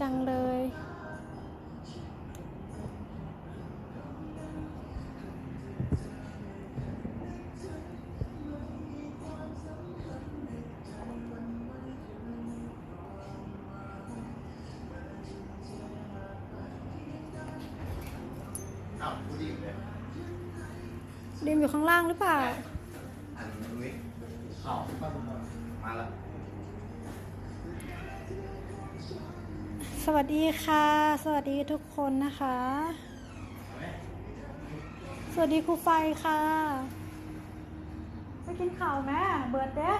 จังเลยอ้าวผู้ดีอยู่เลย ดิมอยู่ข้างล่างหรือเปล่า ดีค่ะ สวัสดีทุกคนนะคะ สวัสดีครูไฟค่ะ ไปกินข้าวแม่เบิดเด้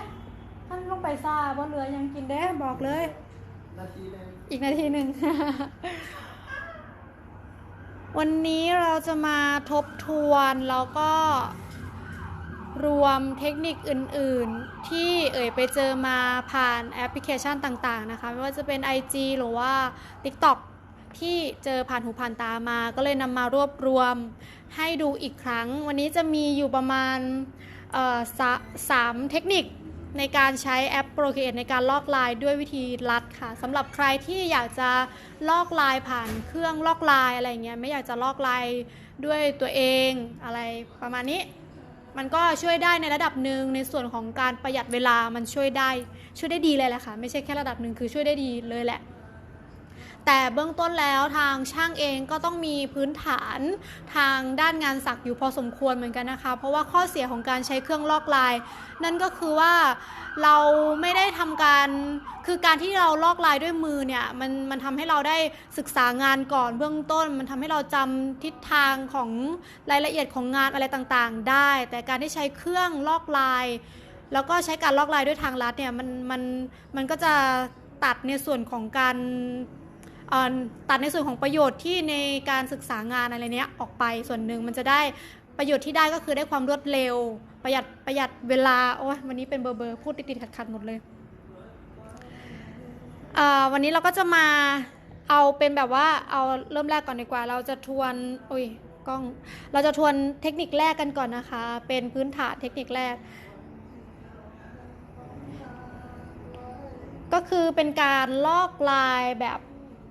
ท่านลงไปซาบ่เหลือยังกินเด้บอกเลย อีกนาทีหนึ่ง วันนี้เราจะมาทบทวนแล้วก็ รวมเทคนิคอื่นๆ ที่เอ่ยไปเจอมาผ่านแอปพลิเคชันต่างๆนะคะ ไม่ว่าจะเป็น IG หรือว่า TikTok ที่เจอผ่านหูผ่านตามา ก็เลยนำมารวบรวมให้ดูอีกครั้ง วันนี้จะมีอยู่ประมาณสสามเทคนิคในการใช้แอป Procreate ในการลอกลายด้วยวิธีลัดค่ะสำหรับใครที่อยากจะลอกลายผ่านเครื่องลอกลายอะไรเงี้ยไม่อยากจะลอกลายด้วยตัวเองอะไรประมาณนี้ มันก็ช่วยได้ในระดับหนึ่งในส่วนของการประหยัดเวลามันช่วยได้ ช่วยได้ดีเลยแหละค่ะ ไม่ใช่แค่ระดับหนึ่งคือช่วยได้ดีเลยแหละ แต่เบื้องต้นแล้วทางช่างเองก็ต้องมีพื้นฐานทางด้านงานสักอยู่พอสมควรเหมือนกันนะคะ เพราะว่าข้อเสียของการใช้เครื่องลอกลาย นั่นก็คือว่าเราไม่ได้ทำการคือการที่เราลอกลายด้วยมือเนี่ยมันมันทำให้เราได้ศึกษางานก่อนเบื้องต้น มันทำให้เราจำทิศทางของรายละเอียดของงานอะไรต่างๆ ได้ แต่การที่ใช้เครื่องลอกลาย แล้วก็ใช้การลอกลายด้วยทางลัดเนี่ยมันมันมันก็จะตัดในส่วนของการ ตัดในส่วนของประโยชน์ที่ในการศึกษางานอะไรเนี้ยออกไปส่วนหนึ่งมันจะได้ประโยชน์ที่ได้ก็คือได้ความรวดเร็ว ประหยัดประหยัดเวลาโอ้ยวันนี้เป็นเบอร์เบอร์พูดติดๆขัดๆหมดเลยวันนี้เราก็จะมาเอาเป็นแบบว่าเอาเริ่มแรกก่อนดีกว่า เราจะทวนอุ้ยกล้องเราจะทวนเทคนิคแรกกันก่อนนะคะ เป็นพื้นฐานเทคนิคแรก ก็คือเป็นการลอกลายแบบ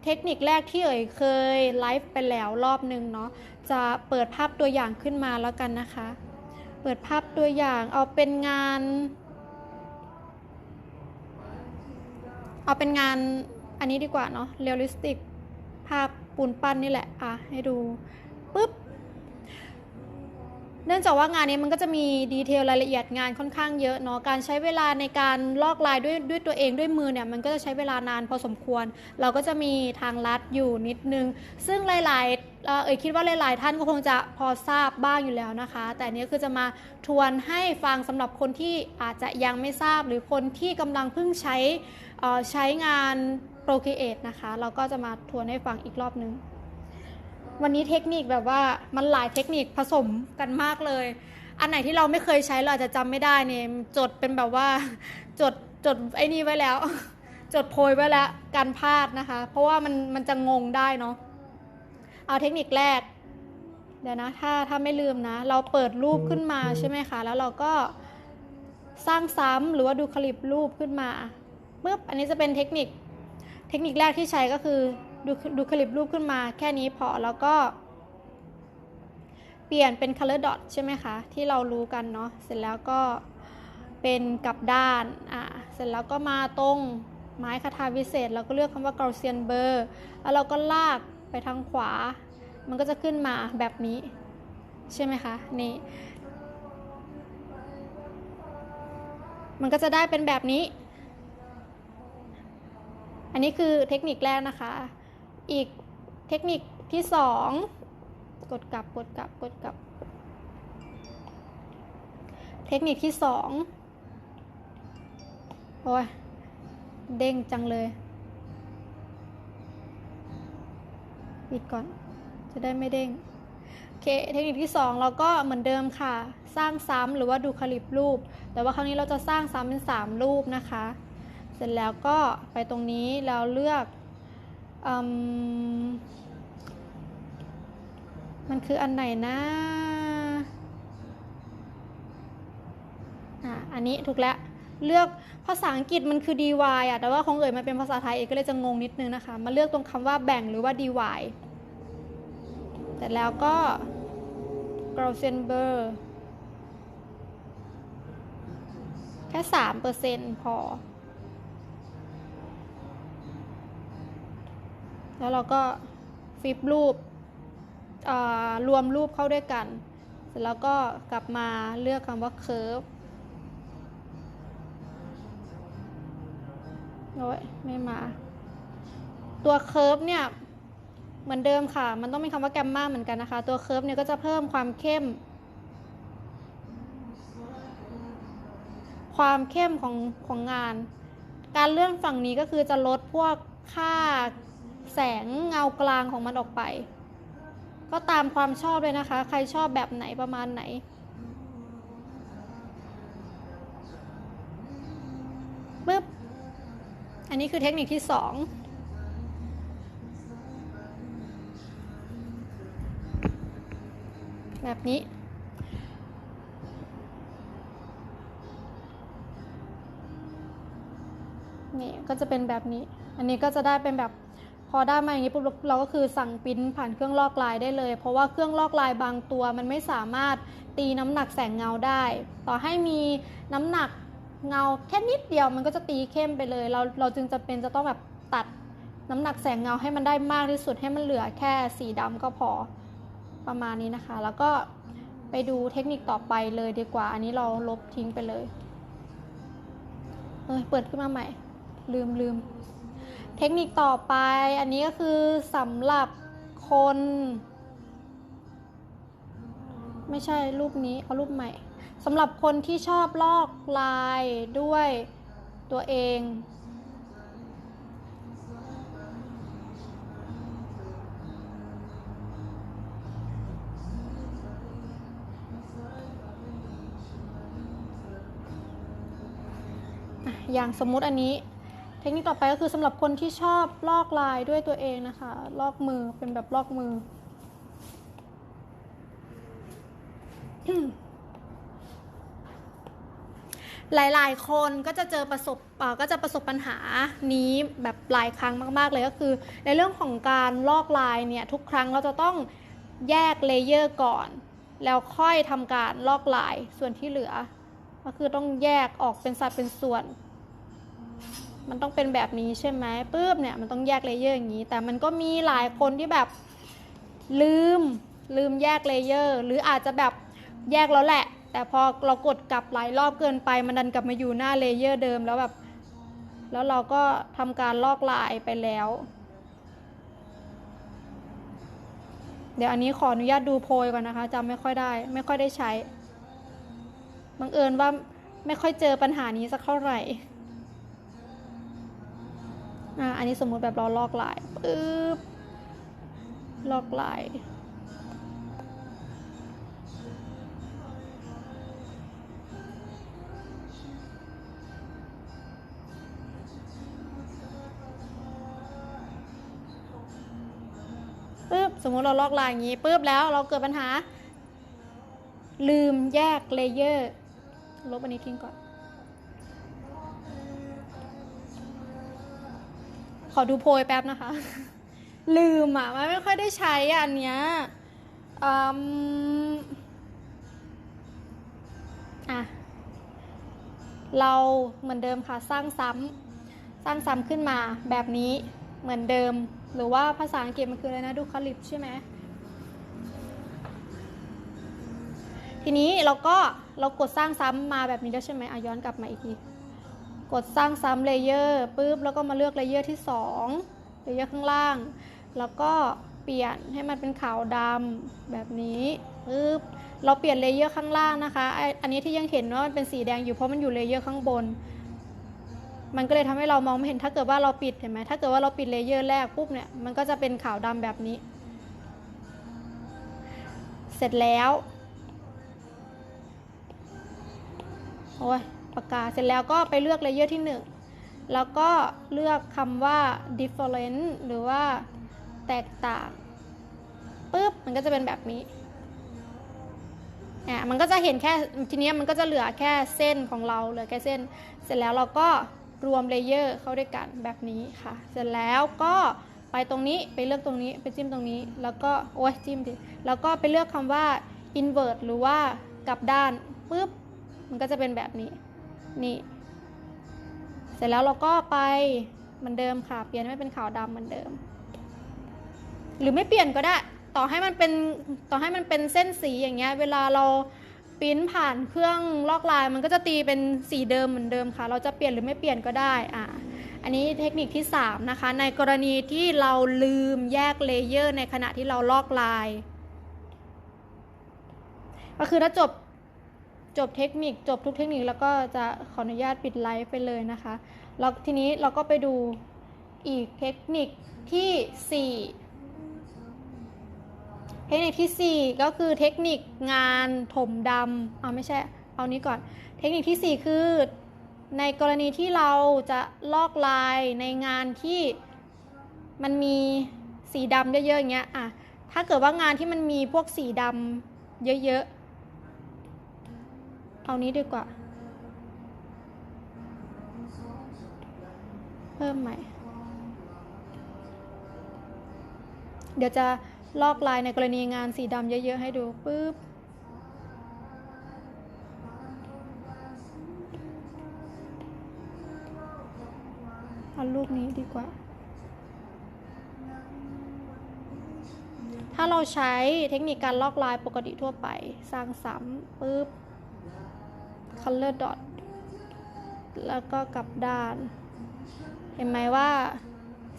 เทคนิคแรกที่เอ่ยเคยไลฟ์ไปแล้วรอบหนึ่งเนาะจะเปิดภาพตัวอย่างขึ้นมาแล้วกันนะคะ เปิดภาพตัวอย่างเอาเป็นงาน เอาเป็นงานอันนี้ดีกว่าเนาะเรียลลิสติก ภาพปูนปั้นนี่แหละอะให้ดูปุ๊บ เนื่องจากว่างานนี้มันก็จะมีดีเทลรายละเอียดงานค่อนข้างเยอะเนาะการใช้เวลาในการลอกลายด้วยด้วยตัวเองด้วยมือเนี่ยมันก็จะใช้เวลานานพอสมควร เราก็จะมีทางลัดอยู่นิดนึง ซึ่งหลายๆเอ่อเอ่ยคิดว่าหลาย ๆ ท่านก็คงจะพอทราบบ้างอยู่แล้วนะคะ แต่อันนี้คือจะมาทวนให้ฟังสำหรับคนที่อาจจะยังไม่ทราบ หรือคนที่กำลังเพิ่งใช้ใช้งาน Procreate นะคะ เราก็จะมาทวนให้ฟังอีกรอบนึง วันนี้เทคนิคแบบว่ามันหลายเทคนิคผสมกันมากเลย อันไหนที่เราไม่เคยใช้เราอาจจะจำไม่ได้เนี่ยจดเป็นแบบว่าจดจดไอ้นี่ไว้แล้ว จดโพยไว้แล้วการพลาดนะคะ เพราะว่ามันมันจะงงได้เนาะเอาเทคนิคแรก เดี๋ยวนะ ถ้าถ้าไม่ลืมนะ เราเปิดรูปขึ้นมาใช่ไหมคะ แล้วเราก็สร้างซ้ำหรือว่าดูคลิปรูปขึ้นมาปึ๊บอันนี้จะเป็นเทคนิค เทคนิคแรกที่ใช้ก็คือ ดูดูคลิปรูปขึ้นมาแค่นี้พอแล้วก็ เปลี่ยนเป็น color dot ใช่ไหมคะ ที่เรารู้กันเนาะเสร็จแล้วก็เป็นกลับด้านอ่าเสร็จแล้วก็มาตรงไม้คาทาวิเศษ เราก็เลือกคำว่า Gaussian blur แล้วเราก็ลากไปทางขวา มันก็จะขึ้นมาแบบนี้ ใช่ไหมคะ นี่ มันก็จะได้เป็นแบบนี้ อันนี้คือเทคนิคแรกนะคะ อีกเทคนิคที่สองกดกลับกดกลับกดกลับ เทคนิคที่สองโอ้ยเด้งจังเลยปิดก่อน จะได้ไม่เด้งโอเคเทคนิคที่ 2 เราก็เหมือนเดิมค่ะ สร้างซ้ำหรือว่าดูคลิปรูป แต่ว่าครั้งนี้เราจะสร้างซ้ำเป็น 3 รูปนะคะ เสร็จแล้วก็ไปตรงนี้แล้วเลือก มมันคืออันไหนนะอะอันนี้ถูกแล้ว เลือกภาษาอังกฤษมันคือ dy อะ แต่ว่าของเอ๋ยมันเป็นภาษาไทยเอ๋ก็เลยจะงงนิดนึงนะคะ มาเลือกตรงคำว่าแบ่งหรือว่า dy แต่แล้วก็ g r o s e n b e r แค่สามเปอร์เซ็นพอ แล้วเราก็ฟลิปรูปรวมรูปเข้าด้วยกัน เสร็จแล้วก็กลับมาเลือกคำว่า curve โอ้ยไม่มา ตัว curve เนี่ยเหมือนเดิมค่ะ มันต้องมีคำว่าแกมมาเหมือนกันนะคะ ตัว curve เนี่ยก็จะเพิ่มความเข้ม ความเข้มของของงาน การเลื่อนฝั่งนี้ก็คือจะลดพวกค่า แสงเงากลางของมันออกไป ก็ตามความชอบเลยนะคะ ใครชอบแบบไหนประมาณไหน ปึ๊บ อันนี้คือเทคนิคที่สองแบบนี้ นี่ก็จะเป็นแบบนี้ อันนี้ก็จะได้เป็นแบบ พอได้มาอย่างนี้ปุ๊บเราก็คือสั่งปิ้นผ่านเครื่องลอกลายได้เลย เพราะว่าเครื่องลอกลายบางตัวมันไม่สามารถตีน้ำหนักแสงเงาได้ ต่อให้มีน้ำหนักเงาแค่นิดเดียวมันก็จะตีเข้มไปเลย เราเราจึงจะเป็นจะต้องแบบตัดน้ำหนักแสงเงาให้มันได้มากที่สุดให้มันเหลือแค่สีดำก็พอประมาณนี้นะคะ แล้วก็ไปดูเทคนิคต่อไปเลยดีกว่า อันนี้เราลบทิ้งไปเลย เอ้ยเปิดขึ้นมาใหม่ ลืมลืม เทคนิคต่อไปอันนี้ก็คือสำหรับคน ไม่ใช่รูปนี้ เอารูปใหม่สำหรับคนที่ชอบลอกลายด้วยตัวเองอย่างสมมุติอันนี้ เทคนิคต่อไปก็คือสำหรับคนที่ชอบลอกลายด้วยตัวเองนะคะ ลอกมือเป็นแบบลอกมือ หลายๆ คนก็จะเจอประสบก็จะประสบปัญหานี้แบบหลายครั้งมาก ๆ เลยก็คือ ในเรื่องของการลอกลายเนี่ยทุกครั้งเราจะต้องแยกเลเยอร์ก่อน แล้วค่อยทำการลอกลายส่วนที่เหลือ ก็คือต้องแยกออกเป็นสัดเป็นส่วน มันต้องเป็นแบบนี้ใช่ไหมปุ๊บเนี่ยมันต้องแยกเลเยอร์อย่างนี้ แต่มันก็มีหลายคนที่แบบลืมลืมแยกเลเยอร์หรืออาจจะแบบแยกแล้วแหละ แต่พอเรากดกลับหลายรอบเกินไป มันดันกลับมาอยู่หน้าเลเยอร์เดิมแล้วแบบแล้วเราก็ทำการลอกลายไปแล้ว เดี๋ยวอันนี้ขออนุญาตดูโพยก่อนนะคะจำไม่ค่อยได้ ไม่ค่อยได้ใช้บังเอิญว่าไม่ค่อยเจอปัญหานี้สักเท่าไหร่ อ่าอันนี้สมมุติแบบเราลอกลายปึ๊บลอกลายปึ๊บสมมุติเราลอกลายอย่างนี้ปึ๊บแล้วเราเกิดปัญหา ลืมแยกเลเยอร์ลบอันนี้ทิ้งก่อน ขอดูโพยแป๊บนะคะ ลืมอะมันไม่ค่อยได้ใช้อันเนี้ยอะ เราเหมือนเดิมค่ะ สร้างซ้ำสร้างซ้ำขึ้นมาแบบนี้เหมือนเดิม หรือว่าภาษาอังกฤษมันคืออะไรนะดูคลิปใช่ไหมทีนี้เราก็เรากดสร้างซ้ำมาแบบนี้แล้วใช่ไหมอะย้อนกลับมาอีกที กดสร้างซ้ำเลเยอร์ปุ๊บแล้วก็มาเลือกเลเยอร์ที่2เลเยอร์ข้างล่าง แล้วก็เปลี่ยนให้มันเป็นขาวดำแบบนี้ปุ๊บเราเปลี่ยนเลเยอร์ข้างล่างนะคะไออันนี้ที่ยังเห็นว่ามันเป็นสีแดงอยู่เพราะมันอยู่เลเยอร์ข้างบน มันก็เลยทำให้เรามองไม่เห็นถ้าเกิดว่าเราปิดเห็นไหมถ้าเกิดว่าเราปิดเลเยอร์แรกปุ๊บเนี่ยมันก็จะเป็นขาวดำแบบนี้ เสร็จแล้ว โอ้ย ปากกา เสร็จแล้วก็ไปเลือกเลเยอร์ที่ 1 แล้วก็เลือกคำว่า different หรือว่าแตกต่างปุ๊บมันก็จะเป็นแบบนี้อะมันก็จะเห็นแค่ทีเนี้ยมันก็จะเหลือแค่เส้นของเราเหลือแค่เส้น เสร็จแล้วเราก็รวมเลเยอร์เข้าด้วยกันแบบนี้ค่ะ เสร็จแล้วก็ไปตรงนี้ไปเลือกตรงนี้ไปจิ้มตรงนี้ แล้วก็โอ้ยจิ้มดิแล้วก็ไปเลือกคำว่า invert หรือว่ากลับด้านปุ๊บมันก็จะเป็นแบบนี้ นี่ เสร็จแล้วเราก็ไปเหมือนเดิมค่ะ เปลี่ยนให้เป็นขาวดำเหมือนเดิม หรือไม่เปลี่ยนก็ได้ ต่อให้มันเป็นต่อให้มันเป็นเส้นสีอย่างเงี้ย เวลาเราปิ้นผ่านเครื่องลอกลายมันก็จะตีเป็นสีเดิมเหมือนเดิมค่ะ เราจะเปลี่ยนหรือไม่เปลี่ยนก็ได้อ่าอันนี้เทคนิคที่ 3 นะคะ ในกรณีที่เราลืมแยกเลเยอร์ในขณะที่เราลอกลาย ก็คือถ้าจบ จบเทคนิคจบทุกเทคนิคแล้วก็จะขออนุญาตปิดไลฟ์ไปเลยนะคะแล้วทีนี้เราก็ไปดูอีกเทคนิคที่ 4 เทคนิคที่ 4 ก็คือเทคนิคงานถมดำเอาไม่ใช่ เอานี้ก่อน เทคนิคที่ 4 คือ ในกรณีที่เราจะลอกลายในงานที่มันมีสีดำเยอะๆอย่างเงี้ยอะถ้าเกิดว่างานที่มันมีพวกสีดำเยอะๆ เอานี้ดีกว่า เพิ่มใหม่ เดี๋ยวจะลอกลายในกรณีงานสีดำเยอะ ๆ ให้ดูปุ๊บเอารูปนี้ดีกว่า ถ้าเราใช้เทคนิคการลอกลายปกติทั่วไป สร้างซ้ำปุ๊บ color dot แล้วก็กลับด้าน เห็นไหมว่า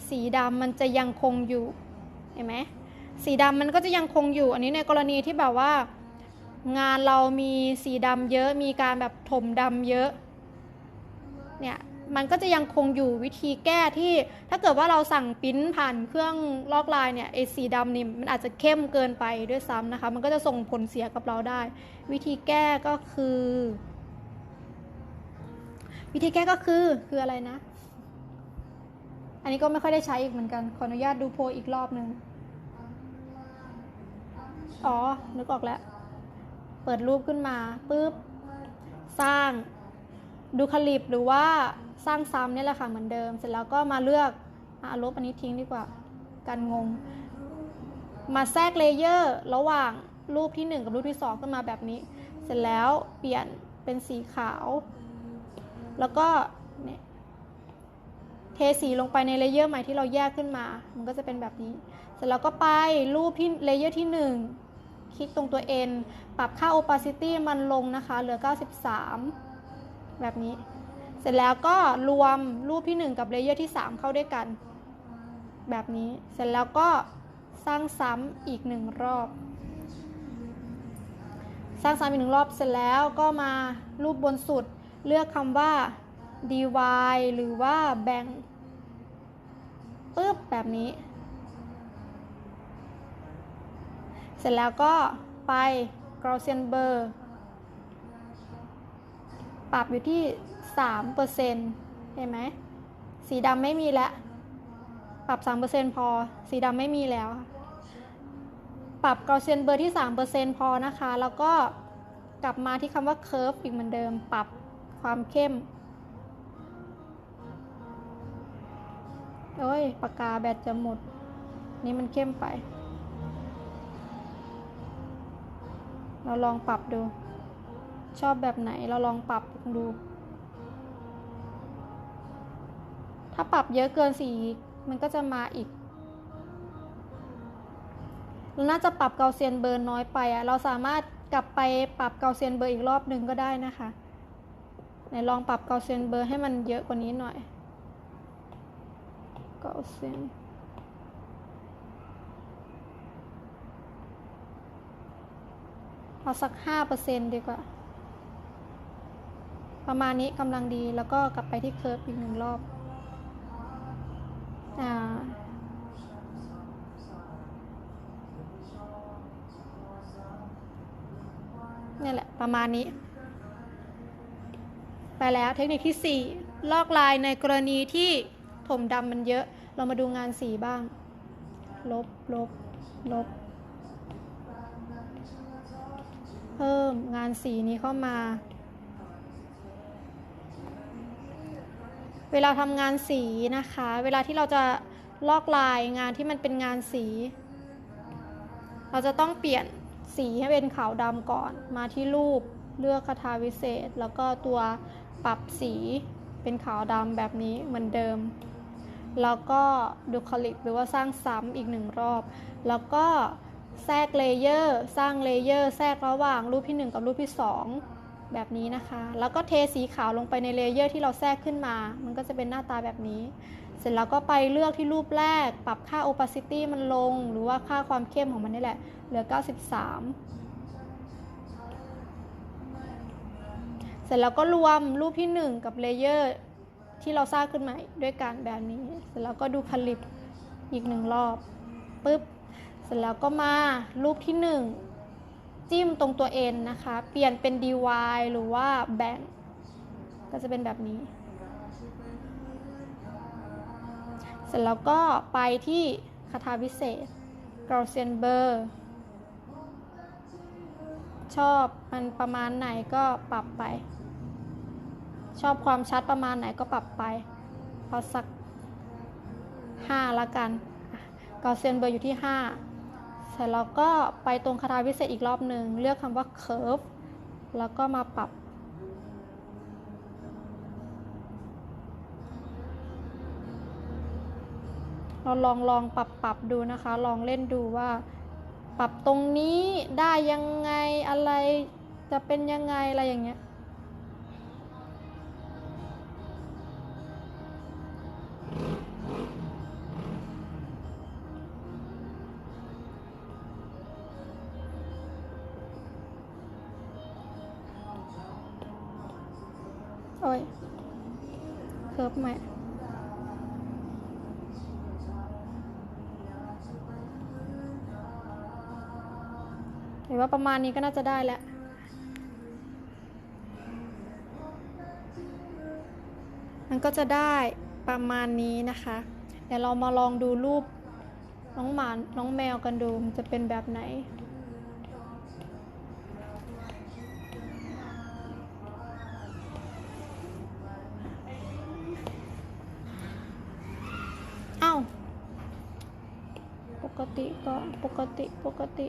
สีดำมันจะยังคงอยู่ เห็นไหมสีดำมันก็จะยังคงอยู่ อันนี้ในกรณีที่แบบว่า งานเรามีสีดำเยอะ มีการแบบถมดำเยอะ เนี่ยมันก็จะยังคงอยู่วิธีแก้ที่ถ้าเกิดว่าเราสั่งปิ้นผ่านเครื่องลอกลายเนี่ยไอ้สีดำนี่มันอาจจะเข้มเกินไปด้วยซ้ำนะคะ มันก็จะส่งผลเสียกับเราได้ วิธีแก้ก็คือ วิธีแก้ก็คือคืออะไรนะ อันนี้ก็ไม่ค่อยได้ใช้อีกเหมือนกัน ขออนุญาตดูโพอีกรอบหนึ่งอ๋อ นึกออกแล้ว เปิดรูปขึ้นมาปุ๊บ สร้างดูคลิปหรือว่าสร้างซ้ำนี่แหละค่ะเหมือนเดิม เสร็จแล้วก็มาเลือกอะลบอันนี้ทิ้งดีกว่ากันงง มาแทรกเลเยอร์ระหว่างรูปที่ 1 กับรูปที่ 2 ขึ้นมาแบบนี้ เสร็จแล้วเปลี่ยนเป็นสีขาว แล้วก็เนี่ยเทสีลงไปในเลเยอร์ใหม่ที่เราแยกขึ้นมา มันก็จะเป็นแบบนี้ เสร็จแล้วก็ไปรูปที่เลเยอร์ที่ 1 คลิกตรงตัว N ปรับค่า opacity มันลงนะคะ เหลือ 93 แบบนี้ เสร็จแล้วก็รวมรูปที่ 1 กับเลเยอร์ที่ 3 เข้าด้วยกัน แบบนี้ เสร็จแล้วก็สร้างซ้ำอีกหนึ่งรอบ สร้างซ้ำอีกหนึ่งรอบ เสร็จแล้วก็มารูปบนสุด เลือกคำว่า dy หรือว่าแบ่งปึ๊บแบบนี้ เสร็จแล้วก็ไป Gaussian blur ปรับอยู่ที่ 3%เห็นไหม สีดำไม่มีแล้ว ปรับ 3%พอ สีดำไม่มีแล้ว ปรับ Gaussian blur ที่ 3%พอนะคะ แล้วก็กลับมาที่คำว่า curve อีกเหมือนเดิม ปรับ ความเข้ม โอ้ย ปากกาแบตจะหมด นี่มันเข้มไป เราลองปรับดู ชอบแบบไหนเราลองปรับดู ถ้าปรับเยอะเกินสี มันก็จะมาอีกเราน่าจะปรับเกาเซียนเบอร์น้อยไปอะเราสามารถกลับไปปรับเกาเซียนเบอร์อีกรอบหนึ่งก็ได้นะคะ ไหนลองปรับเกาเซนเบอร์ให้มันเยอะกว่านี้หน่อย เกาเซนเอาสักห้าเปอร์เซ็นดีกว่า ประมาณนี้กำลังดีแล้วก็กลับไปที่เคิร์ฟอีกหนึ่งรอบ อ่าเนี่ยแหละ ประมาณนี้ ไปแล้วเทคนิคที่ 4 ลอกลายในกรณีที่ถมดำมันเยอะ เรามาดูงานสีบ้าง ลบลบลบ เพิ่มงานสีนี้เข้ามา เวลาทำงานสีนะคะ เวลาที่เราจะลอกลายงานที่มันเป็นงานสี เราจะต้องเปลี่ยนสีให้เป็นขาวดำก่อน มาที่รูปเลือกคาถาวิเศษ แล้วก็ตัว ปรับสีเป็นขาวดำแบบนี้เหมือนเดิม แล้วก็ดูคลิปหรือว่าสร้างซ้ำอีกหนึ่งรอบ แล้วก็แทรกเลเยอร์สร้างเลเยอร์แทรกระหว่างรูปที่ 1 กับรูปที่ 2 แบบนี้นะคะ แล้วก็เทสีขาวลงไปในเลเยอร์ที่เราแทรกขึ้นมา มันก็จะเป็นหน้าตาแบบนี้ เสร็จแล้วก็ไปเลือกที่รูปแรก ปรับค่า opacity มันลง หรือว่าค่าความเข้มของมันนี่แหละ เหลือ 93 ร็จแล้วก็รวมรูปที่ 1 กับเลเยอร์ที่เราสร้างขึ้นมาด้วยกันแบบนี้ เสร็จแล้วก็ดูคลิปอีกหนึ่งรอบปุ๊บ เสร็จแล้วก็มารูปที่ 1 จิ้มตรงตัว N นะคะ เปลี่ยนเป็น dy หรือว่าแบ่งก็จะเป็นแบบนี้ เสร็จแล้วก็ไปที่คาถาวิเศษ Gaussian Blur ชอบมันประมาณไหนก็ปรับไป ชอบความชัดประมาณไหนก็ปรับไปเอาสัก 5 ละกันกาเซียนเบอร์อยู่ที่ 5 เสร็จแล้วก็ไปตรงคาถาพิเศษอีกรอบหนึ่ง เลือกคำว่า curve แล้วก็มาปรับ เราลองลองปรับปรับดูนะคะ ลองเล่นดูว่า ปรับตรงนี้ได้ยังไงอะไรจะเป็นยังไงอะไรอย่างเงี้ย คิร์ฟไหมเห็นว่าประมาณนี้ก็น่าจะได้แล้วมันก็จะได้ประมาณนี้นะคะ เดี๋ยวเรามาลองดูรูปน้องหมา น้องแมวกันดู มันจะเป็นแบบไหน ก็ปกติปกติ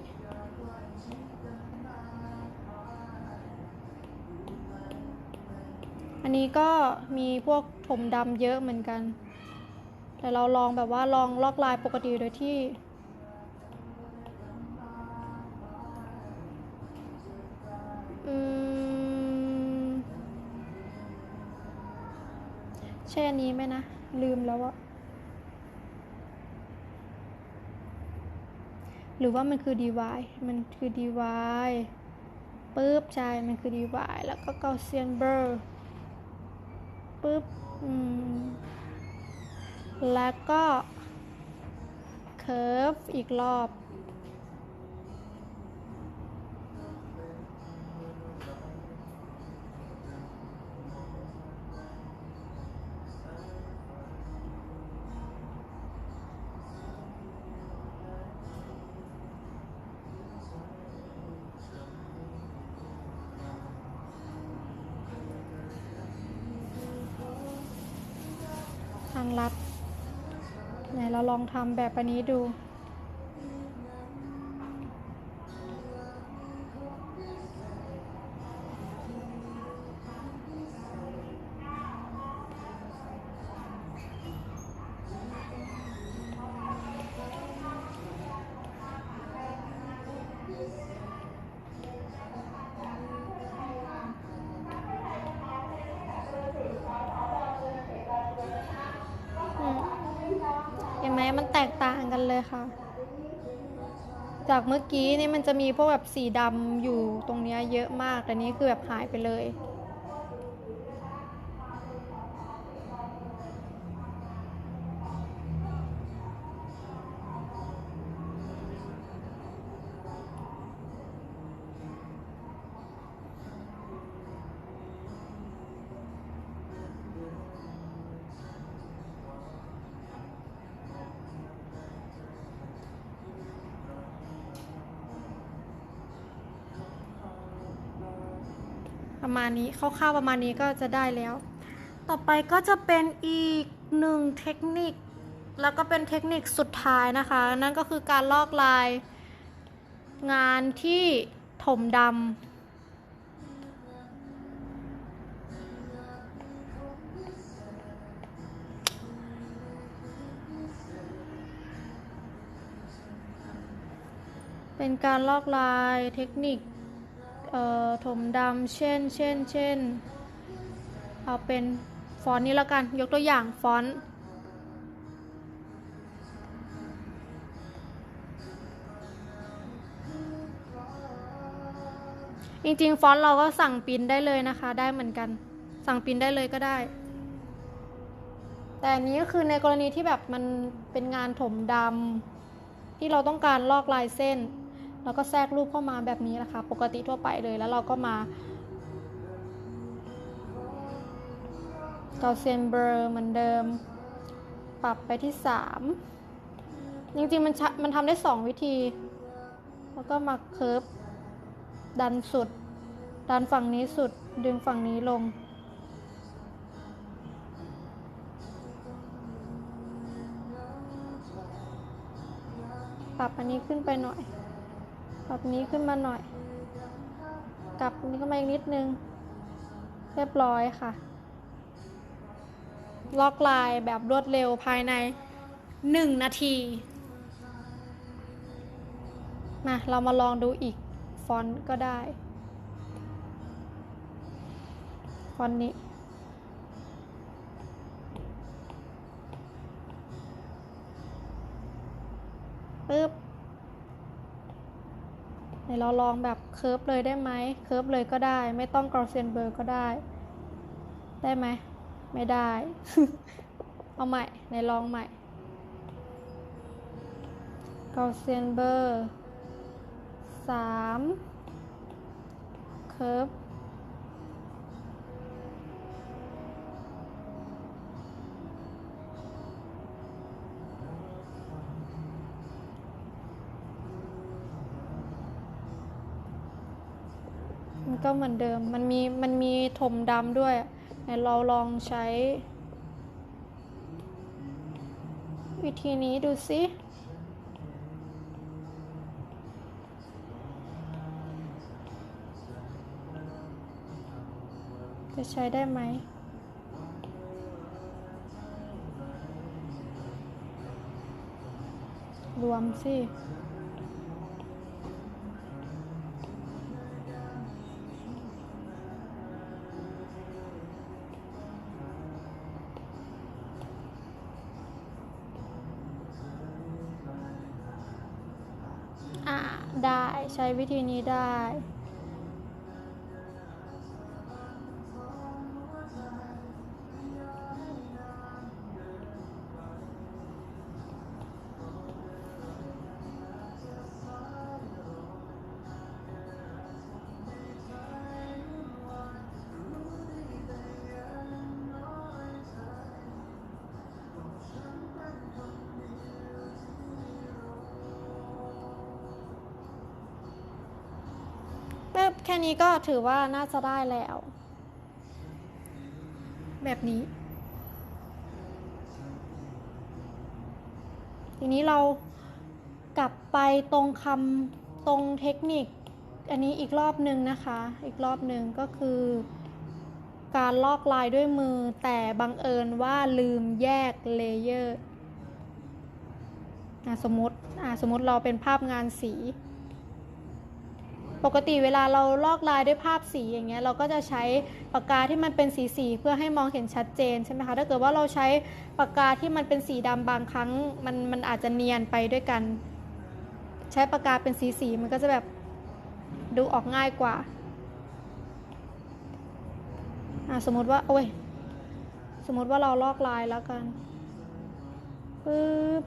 อันนี้ก็มีพวกถมดำเยอะเหมือนกัน แต่เราลองแบบว่าลองลอกลายปกติโดยที่อืมใช่อันนี้ไหมนะ ลืมแล้วอะ รือว่ามันคือ dy มันคือ dy ปึ๊บใช่ มันคือ dy แล้วก็เกาเซียนเบอร์ปึ๊บอืมแล้วก็ curve อีกรอบางรัดไหนเราลองทำแบบอันนี้ดู เมื่อกี้นี่มันจะมีพวกแบบสีดำอยู่ตรงเนี้ยเยอะมากแต่นี้คือแบบหายไปเลย มาณนี้คร่าวๆประมาณนี้ก็จะได้แล้ว ต่อไปก็จะเป็นอีกหนึ่งเทคนิค แล้วก็เป็นเทคนิคสุดท้ายนะคะ นั่นก็คือการลอกลายงานที่ถมดำเป็นการลอกลายเทคนิค เอ่อถมดำเช่นเช่นเช่นเอาเป็นฟอนต์นี้แล้วกัน ยกตัวอย่างฟอนต์จริงๆ ฟอนต์เราก็สั่งปริ้นได้เลยนะคะ ได้เหมือนกัน สั่งปริ้นได้เลยก็ได้ แต่นี้ก็คือในกรณีที่แบบมันเป็นงานถมดำที่เราต้องการลอกลายเส้น แล้วก็แทรกรูปเข้ามาแบบนี้นะคะ ปกติทั่วไปเลยแล้วเราก็มาเกาเซียนเบอร์เหมือนเดิม ปรับไปที่ 3 จริงๆมันมันทำได้ 2 วิธี แล้วก็มาเคิร์ฟดันสุด ดันฝั่งนี้สุด ดึงฝั่งนี้ลงปรับอันนี้ขึ้นไปหน่อย ปรับนี้ขึ้นมาหน่อย กลับอันนี้เข้ามาอีกนิดนึง เรียบร้อยค่ะ ล็อกลายแบบรวดเร็วภายใน 1 นาที มาเรามาลองดูอีกฟอนต์ก็ได้ ฟอนต์นี้ปึ๊บ เดี๋ยวเราลองแบบเคิร์ฟเลยได้ไหมเคิร์ฟเลยก็ได้ ไม่ต้องกรอเซียนเบอร์ก็ได้ ได้ไหม ไม่ได้ เอาใหม่ในลองใหม่กรอเซียนเบอร์สามเคิร์ฟ ก็เหมือนเดิม มันมีมันมีถมดำด้วยเราลองใช้ วิธีนี้ดูสิจะใช้ได้ไหม รวมสิ ใช้วิธีนี้ได้ นี้ก็ถือว่าน่าจะได้แล้ว แบบนี้ ทีนี้เรากลับไปตรงคำตรงเทคนิค อันนี้อีกรอบหนึ่งนะคะ อีกรอบหนึ่งก็คือ การลอกลายด้วยมือแต่บังเอิญว่าลืมแยกเลเยอร์อะสมมติอะสมมติเราเป็นภาพงานสี ปกติเวลาเราลอกลายด้วยภาพสีอย่างเงี้ยเราก็จะใช้ปากกาที่มันเป็นสีสีเพื่อให้มองเห็นชัดเจนใช่ไหมคะถ้าเกิดว่าเราใช้ปากกาที่มันเป็นสีดำบางครั้ง มันมันอาจจะเนียนไปด้วยกัน ใช้ปากกาเป็นสีสีมันก็จะแบบดูออกง่ายกว่าอะสมมติว่าโอ้ยสมมติว่าเราลอกลายแล้วกันปึ๊บ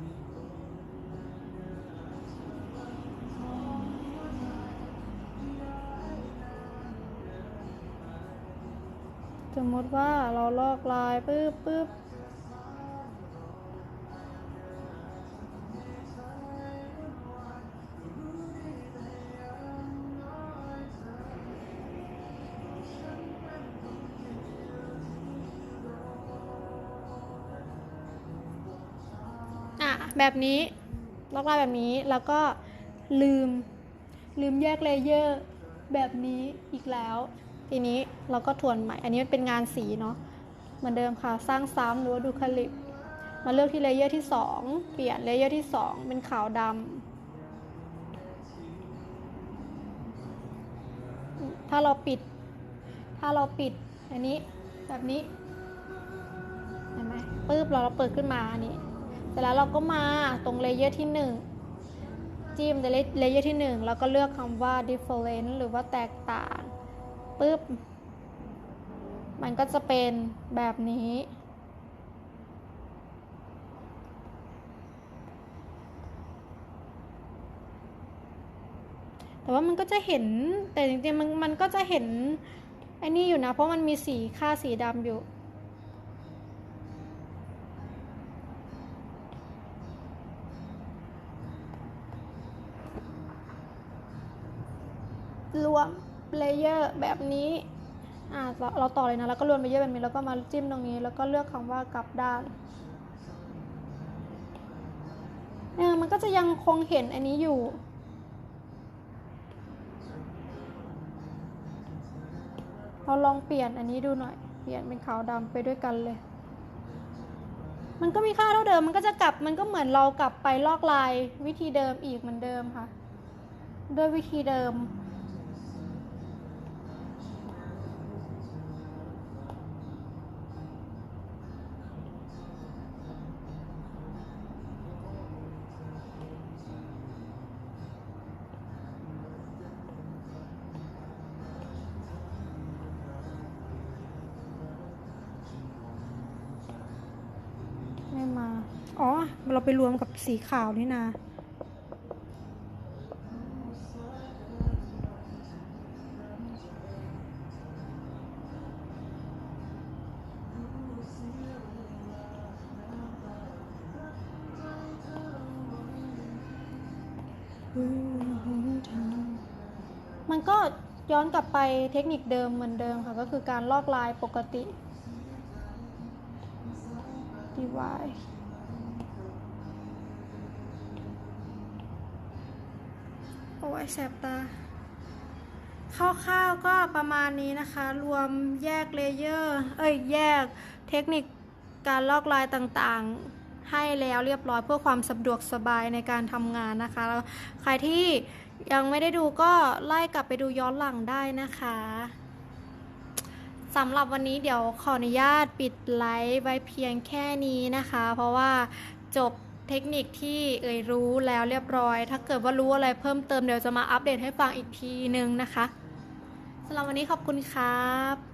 สมมติว่าเราลอกลายปึ๊บปึ๊บแบบนี้ลอกลายแบบนี้แล้วก็ลืม ลืมแยกเลเยอร์แบบนี้อีกแล้ว ทีนี้เราก็ทวนใหม่ อันนี้มันเป็นงานสีเนาะ เหมือนเดิมค่ะ สร้างซ้ำหรือว่าดูคลิป มาเลือกที่เลเยอร์ที่ 2 เปลี่ยนเลเยอร์ที่ 2 เป็นขาวดำ ถ้าเราปิด ถ้าเราปิด อันนี้แบบนี้ เห็นไหมปึ๊บเราเราเปิดขึ้นมาอันนี้ เสร็จแล้วเราก็มาตรงเลเยอร์ที่ 1 จิ้มเลเยอร์ที่ 1 แล้วก็เลือกคำว่า different หรือว่าแตกต่าง ปึ๊บ มันก็จะเป็นแบบนี้ แต่ว่ามันก็จะเห็น แต่จริงๆมันมันก็จะเห็นไอ้นี่อยู่นะ เพราะมันมีสีค่าสีดำอยู่รวม เลเยอร์แบบนี้อ่าเราเราต่อเลยนะ แล้วก็รวมเลเยอร์แบบนี้ แล้วก็มาจิ้มตรงนี้ แล้วก็เลือกคำว่ากลับด้านเออมันก็จะยังคงเห็นอันนี้อยู่เราลองเปลี่ยนอันนี้ดูหน่อย เปลี่ยนเป็นขาวดำไปด้วยกันเลย มันก็มีค่าเท่าเดิม มันก็จะกลับ มันก็เหมือนเรากลับไปลอกลายวิธีเดิมอีกเหมือนเดิมค่ะ ด้วยวิธีเดิม ไปรวมกับสีขาวนี่นะมันก็ย้อนกลับไปเทคนิคเดิมเหมือนเดิมค่ะ ก็คือการลอกลายปกติ divide โอ้ ยแสบตาคร่าวๆก็ประมาณนี้นะคะ รวมแยกเลเยอร์ เอ้ย แยกเทคนิคการลอกลายต่างๆ ให้แล้วเรียบร้อยเพื่อความสะดวกสบายในการทำงานนะคะแล้วใครที่ยังไม่ได้ดูก็ไล่กลับไปดูย้อนหลังได้นะคะสำหรับวันนี้เดี๋ยวขออนุญาตปิดไลฟ์ไว้เพียงแค่นี้นะคะ เพราะว่าจบ เทคนิคที่เอ่ยรู้แล้วเรียบร้อย ถ้าเกิดว่ารู้อะไรเพิ่มเติมเดี๋ยวจะมาอัปเดตให้ฟังอีกทีนึงนะคะสำหรับวันนี้ขอบคุณครับ